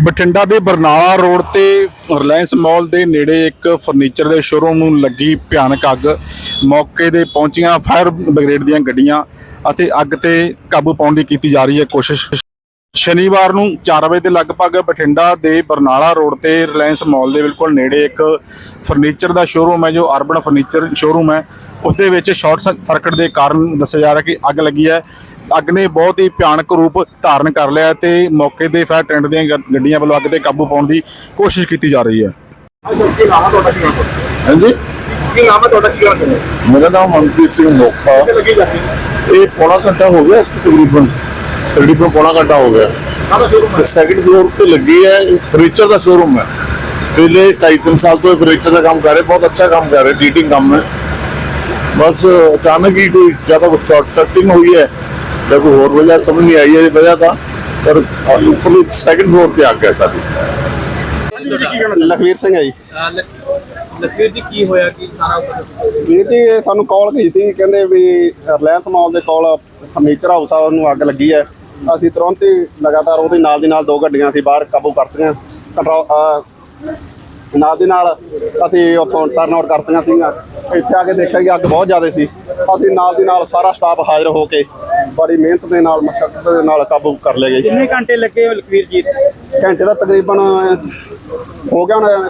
ਬਠਿੰਡਾ ਦੇ ਬਰਨਾਲਾ ਰੋਡ ਤੇ Reliance mall ਦੇ ਨੇੜੇ ਇੱਕ ਫਰਨੀਚਰ ਦੇ ਸ਼ੋਰੂਮ ਨੂੰ ਲੱਗੀ ਭਿਆਨਕ ਅੱਗ। ਮੌਕੇ ਤੇ ਪਹੁੰਚੀਆਂ ਫਾਇਰ ਬ੍ਰਿਗੇਡ ਦੀਆਂ ਗੱਡੀਆਂ ਅਤੇ ਅੱਗ ਤੇ ਕਾਬੂ ਪਾਉਣ ਦੀ ਕੀਤੀ ਜਾ ਰਹੀ ਹੈ ਕੋਸ਼ਿਸ਼। ਸ਼ਨੀਵਾਰ ਨੂੰ 4 ਵਜੇ ਦੇ ਲਗਭਗ ਬਠਿੰਡਾ ਦੇ ਬਰਨਾਲਾ ਰੋਡ ਤੇ ਰਿਲਾਇੰਸ ਮਾਲ ਦੇ ਬਿਲਕੁਲ ਨੇੜੇ ਇੱਕ ਫਰਨੀਚਰ ਦਾ ਸ਼ੋਰੂਮ ਹੈ ਜੋ ਅਰਬਨ ਫਰਨੀਚਰ ਸ਼ੋਰੂਮ ਹੈ। ਉਸ ਦੇ ਵਿੱਚ ਸ਼ਾਰਟ ਸਰਕਟ ਦੇ ਕਾਰਨ ਦੱਸਿਆ ਜਾ ਰਿਹਾ ਕਿ ਅੱਗ ਲੱਗੀ ਹੈ। ਅੱਗ ਨੇ ਬਹੁਤ ਹੀ ਭਿਆਨਕ ਰੂਪ ਧਾਰਨ ਕਰ ਲਿਆ ਤੇ ਮੌਕੇ ਦੇ ਫਾਇਰ ਟੈਂਡਰ ਦੀਆਂ ਗੱਡੀਆਂ ਵੱਲੋਂ ਅੱਗ ਤੇ ਕਾਬੂ ਪਾਉਣ ਦੀ ਕੋਸ਼ਿਸ਼ ਕੀਤੀ ਜਾ ਰਹੀ ਹੈ। ਕੀ ਨਾਮ ਹੈ ਤੁਹਾਡਾ ਕੀ ਨਾਮ ਹੈ? ਹਾਂਜੀ? ਕੀ ਨਾਮ ਹੈ ਤੁਹਾਡਾ ਕੀ ਨਾਮ ਹੈ? ਮੇਰਾ ਨਾਮ ਮਨਪ੍ਰੀਤ ਸਿੰਘ ਮੋਖਾ। ਇਹ ਪੌਣਾ ਘੰਟਾ ਹੋ ਗਿਆ ਤਕਰੀਬਨ। ਤਕਰੀਬਨ ਪੌਣਾ ਘੰਟਾ ਹੋ ਗਿਆ? ਕਾਹਦਾ ਸ਼ੋਰੂਮ ਤੇ ਸੈਕਿੰਡ ਫਲੋਰ ਤੇ ਲੱਗੀ ਹੈ ਫਰਨੀਚਰ ਦਾ ਸ਼ੋਰੂਮ ਹੈ। ਪਹਿਲੇ 2.5 ਸਾਲ ਤੋਂ ਫਰਨੀਚਰ ਦਾ ਕੰਮ ਕਰ ਰਹੇ ਬਹੁਤ ਅੱਛਾ ਕੰਮ ਕਰ ਰਹੇ ਡੀਟਿੰਗ ਕੰਮ ਹੈ। ਬਸ ਅਚਾਨਕ ਹੀ ਕੋਈ ਜ਼ਿਆਦਾ ਕੁਝ ਸ਼ਾਰਟ ਸਰਕਟਿੰਗ ਹੋਈ ਹੈ। ਜਾਂ ਕੋਈ ਹੋਰ ਵਜ੍ਹਾ ਸਮਝ ਨਹੀਂ ਆਈ ਹੈ ਇਹ ਵਜ੍ਹਾ ਤਾਂ। ਪਰ ਉੱਪਰਲੀ ਸੈਕਿੰਡ ਫਲੋਰ ਤੇ ਆ ਗਿਆ ਸਾਡੀ। ਲਖਵੀਰ ਸਿੰਘ ਹੈ ਜੀ। ਲਖਵੀਰ ਜੀ ਕੀ ਹੋਇਆ? ਕੀ ਸਾਰਾ ਉੱਪਰ ਵੀਰ ਜੀ ਸਾਨੂੰ ਕਾਲ ਗਈ ਸੀ ਕਹਿੰਦੇ ਵੀ ਰਿਲਾਇੰਸ ਮਾਲ ਦੇ ਕੋਲ ਫਰਨੀਚਰ ਹਾਊਸ ਆ ਉਹਨੂੰ ਅੱਗ ਲੱਗੀ ਹੈ। ਅਸੀਂ ਤੁਰੰਤ ਹੀ ਲਗਾਤਾਰ ਉਹਦੇ ਨਾਲ ਦੀ ਨਾਲ ਦੋ ਗੱਡੀਆਂ ਅਸੀਂ ਬਾਹਰ ਕਾਬੂ ਕਰਤੀਆਂ। ਕੰਟਰੋਲ ਨਾਲ ਦੀ ਨਾਲ ਅਸੀਂ ਉੱਥੋਂ ਟਰਨ ਆਊਟ ਕਰਤੀਆਂ ਸੀਗੀਆਂ। ਇੱਥੇ ਆ ਕੇ ਦੇਖਿਆ ਕਿ ਅੱਗ ਬਹੁਤ ਜ਼ਿਆਦਾ ਸੀ। ਅਸੀਂ ਨਾਲ ਦੀ ਨਾਲ ਸਾਰਾ ਸਟਾਫ ਹਾਜ਼ਰ ਹੋ ਕੇ ਬੜੀ ਮਿਹਨਤ ਦੇ ਨਾਲ ਮਸ਼ੱਕਤ ਦੇ ਨਾਲ ਕਾਬੂ ਕਰ ਲਿਆ ਜੀ ਕਿੰਨੇ ਘੰਟੇ ਲੱਗੇ ਲਖਵੀਰ ਜੀ? ਘੰਟੇ ਦਾ ਤਕਰੀਬਨ ਹੋ ਗਿਆ ਹੁਣ।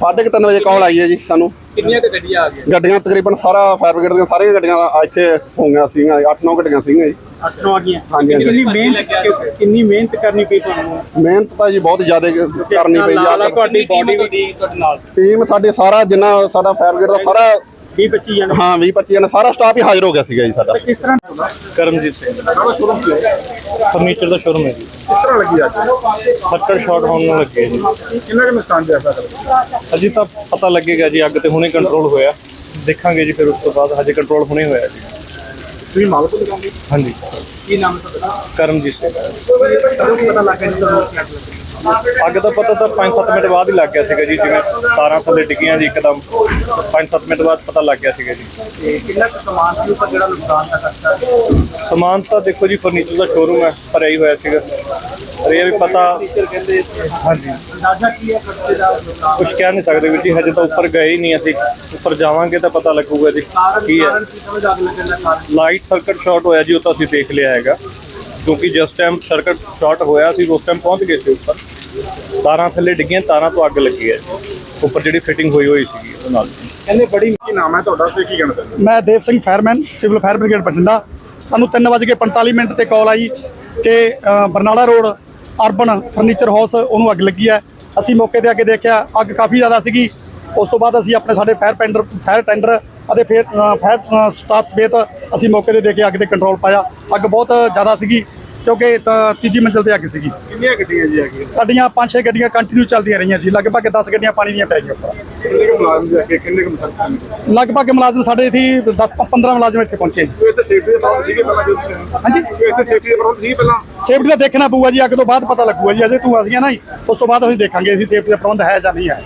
ਸਾਢੇ ਕੁ ਤਿੰਨ ਵਜੇ ਕਾਲ ਆਈ ਹੈ ਜੀ ਸਾਨੂੰ। ਕਿੰਨੀਆਂ ਕੁ ਗੱਡੀਆਂ ਆ ਗਈਆਂ? ਗੱਡੀਆਂ ਤਕਰੀਬਨ ਸਾਰਾ ਫਾਇਰ ਬ੍ਰਿਗੇਡ ਦੀਆਂ ਸਾਰੀਆਂ ਗੱਡੀਆਂ ਇੱਥੇ ਹੋਈਆਂ ਸੀਗੀਆਂ 8-9 ਗੱਡੀਆਂ ਸੀਗੀਆਂ ਜੀ। 8 ਆ ਗਈਆਂ ਹਾਂਜੀ, ਹਾਂਜੀ। ਕਿੰਨੀ ਮਿਹਨਤ ਕਿੰਨੀ ਮਿਹਨਤ ਕਰਨੀ ਪਈ ਤੁਹਾਨੂੰ? ਮਿਹਨਤ ਤਾਂ ਜੀ ਬਹੁਤ ਜ਼ਿਆਦਾ ਕਰਨੀ ਪਈ ਨਾਲ ਆ ਤੁਹਾਡੀ ਬਾਡੀ ਵੀ ਤੁਹਾਡੇ ਨਾਲ। ਟੀਮ ਸਾਡੇ ਸਾਰਾ ਜਿੰਨਾ ਸਾਡਾ ਫਾਇਰ ਬ੍ਰਿਗੇਡ ਦਾ ਸਾਰਾ 20 25 ਜਣੇ। ਹਾਂ 20 25 ਜਣੇ ਸਾਰਾ ਸਟਾਫ ਹੀ ਹਾਜ਼ਰ ਹੋ ਗਿਆ ਸੀਗਾ ਜੀ ਸਾਡਾ। ਕਿਸ ਤਰ੍ਹਾਂ ਕਰਮਜੀਤ ਸਿੰਘ। ਕੀ ਫਰਨੀਚਰ ਦਾ ਸ਼ੋਰੂਮ ਹੈ ਜੀ। ਕਿਸ ਤਰ੍ਹਾਂ ਲੱਗੀ ਅੱਜ? ਸੱਟਰ ਸ਼ਾਟ ਹੋਣ ਨੂੰ ਲੱਗੇ ਜੀ। ਕਿੰਨਾ ਕੁ ਨੁਕਸਾਨ ਜਿਆ ਸਕਦਾ ਅਜੇ ਤਾਂ ਪਤਾ ਲੱਗੇਗਾ ਜੀ ਅੱਗ ਤੇ ਹੁਣੇ ਕੰਟਰੋਲ ਹੋਇਆ। ਦੇਖਾਂਗੇ ਜੀ ਫਿਰ ਉਸ ਤੋਂ ਬਾਅਦ ਹਜੇ ਕੰਟਰੋਲ ਹੁਣੇ ਹੋਇਆ ਜੀ। ਤੁਸੀਂ ਮਾਲਕ ਤੋਂ ਦੁਕਾਨ ਦੀ ਹਾਂਜੀ। ਕੀ ਨਾਮ ਹੈ ਤੁਹਾਡਾ? ਕਰਮਜੀਤ ਸਿੰਘ। ਕਦੋਂ ਪਤਾ ਲੱਗਾ ਜੀ ਤੁਹਾਨੂੰ ਅੱਗ ਲੱਗੀ? ਅੱਗ ਦਾ ਪਤਾ ਤਾਂ 5-7 ਮਿੰਟ ਬਾਅਦ ਹੀ ਲੱਗ ਗਿਆ ਸੀਗਾ ਜੀ ਜਿਵੇਂ ਤਾਰਾਂ ਥੱਲੇ ਡਿੱਗੀਆਂ ਜੀ ਇੱਕਦਮ। 5-7 ਮਿੰਟ ਬਾਅਦ ਪਤਾ ਲੱਗ ਗਿਆ ਸੀਗਾ ਜੀ। ਤੇ ਕਿੰਨਾ ਕੁ ਸਮਾਨ ਸੀ ਉੱਪਰ ਜਿਹੜਾ ਨੁਕਸਾਨ ਦਾ ਕਰਤਾ ਸਮਾਨ ਤਾਂ ਦੇਖੋ ਜੀ ਫਰਨੀਚਰ ਦਾ ਸ਼ੋਰੂਮ ਹੈ ਭਰਿਆ ਹੀ ਹੋਇਆ ਸੀਗਾ। ਪਰ ਇਹ ਵੀ ਪਤਾ ਹਾਂਜੀ। ਅੰਦਾਜ਼ਾ ਕੀ ਹੈ ਖਰਚੇ ਦਾ? ਕੁਝ ਕਹਿ ਨਹੀਂ ਸਕਦੇ ਵੀਰ ਜੀ ਹਜੇ ਤਾਂ ਉੱਪਰ ਗਏ ਹੀ ਨਹੀਂ ਅਸੀਂ ਉੱਪਰ ਜਾਵਾਂਗੇ ਤਾਂ ਪਤਾ ਲੱਗੂਗਾ ਜੀ ਕੀ ਹੈ। ਲਾਈਟ ਸਰਕਟ ਸ਼ਾਰਟ ਹੋਇਆ ਜੀ ਉਹ ਤਾਂ ਅਸੀਂ ਦੇਖ ਲਿਆ ਹੈਗਾ। ਕਿਉਂਕਿ ਜਿਸ ਟਾਈਮ ਸਰਕਟ ਸ਼ਾਰਟ ਹੋਇਆ ਸੀ ਉਸ ਟਾਈਮ ਪਹੁੰਚ ਗਏ ਸੀ ਉੱਪਰ। ਤਾਰਾਂ ਥੱਲੇ ਡਿੱਗੀਆਂ ਤਾਰਾਂ ਤੋਂ ਅੱਗ ਲੱਗੀ ਹੈ ਜੀ। ਉੱਪਰ ਜਿਹੜੀ ਫਿਟਿੰਗ ਹੋਈ ਹੋਈ ਸੀਗੀ ਉਹਦੇ ਨਾਲ। ਕਹਿੰਦੇ ਬੜੀ ਕੀ ਨਾਮ ਹੈ ਤੁਹਾਡਾ ਤੇ ਕੀ ਕਹਿਣਾ ਚਾਹੁੰਦੇ ਮੈਂ Dev Singh fireman civil fire brigade Bathinda. ਸਾਨੂੰ 3:45 ਮਿੰਟ ਤੇ ਕਾਲ ਆਈ ਕਿ Barnala road urban furniture house ਉਹਨੂੰ ਅੱਗ ਲੱਗੀ ਹੈ। ਅਸੀਂ ਮੌਕੇ ਤੇ ਆ ਕੇ ਦੇਖਿਆ ਅੱਗ ਕਾਫੀ ਜ਼ਿਆਦਾ ਸੀਗੀ। ਉਸ ਤੋਂ ਬਾਅਦ ਅਸੀਂ ਆਪਣੇ ਸਾਡੇ ਫਾਇਰ ਟੈਂਡਰ ਫਾਇਰ ਟੈਂਡਰ ਅਤੇ ਫਿਰ ਅ, ਫਾਇਰ ਸਟਾਫ ਸਮੇਤ ਅਸੀਂ ਮੌਕੇ ਤੇ ਦੇਖ ਕੇ ਅੱਗ ਤੇ ਕੰਟਰੋਲ ਪਾਇਆ। ਅੱਗ ਬਹੁਤ ਜ਼ਿਆਦਾ ਸੀਗੀ। ਕਿਉਂਕਿ ਤਾਂ ਤੀਜੀ ਮੰਜ਼ਿਲ ਤੇ ਅੱਗ ਸੀਗੀ। ਕਿੰਨੀਆਂ ਗੱਡੀਆਂ ਜੀ ਆ ਗਈਆਂ? ਸਾਡੀਆਂ 5-6 ਗੱਡੀਆਂ ਕੰਟੀਨਿਊ ਚੱਲਦੀਆਂ ਰਹੀਆਂ ਸੀ ਲਗਭਗ 10 ਗੱਡੀਆਂ ਪਾਣੀ ਦੀਆਂ ਪੈ ਗਈਆਂ ਉੱਪਰ। ਕਿੰਨੇ ਕੁ ਮੁਲਾਜ਼ਮ ਜਾ ਕੇ ਕਿੰਨੇ ਕੁ ਮੁਲਾਜ਼ਮ ਲਗਭਗ ਮੁਲਾਜ਼ਮ ਸਾਡੇ ਇੱਥੇ 10-15 ਮੁਲਾਜ਼ਮ ਇੱਥੇ ਪਹੁੰਚੇ ਕੋਈ ਇੱਥੇ ਸੇਫਟੀ ਦੇ ਪ੍ਰਬੰਧ ਸੀਗੇ ਪਹਿਲਾਂ ਜੋ ਹਾਂਜੀ? ਕੋਈ ਇੱਥੇ ਸੇਫਟੀ ਦੇ ਪ੍ਰਬੰਧ ਸੀ ਪਹਿਲਾਂ? ਸੇਫਟੀ ਦਾ ਦੇਖਣਾ ਪਊਗਾ ਜੀ ਅੱਗ ਤੋਂ ਬਾਅਦ ਪਤਾ ਲੱਗੂਗਾ ਜੀ। ਅਜੇ ਤੂੰ ਅਸੀਂ ਨਾ ਜੀ ਉਸ ਤੋਂ ਬਾਅਦ ਅਸੀਂ ਦੇਖਾਂਗੇ ਅਸੀਂ ਸੇਫਟੀ ਦਾ ਪ੍ਰਬੰਧ ਹੈ ਜਾਂ ਨਹੀਂ ਹੈ।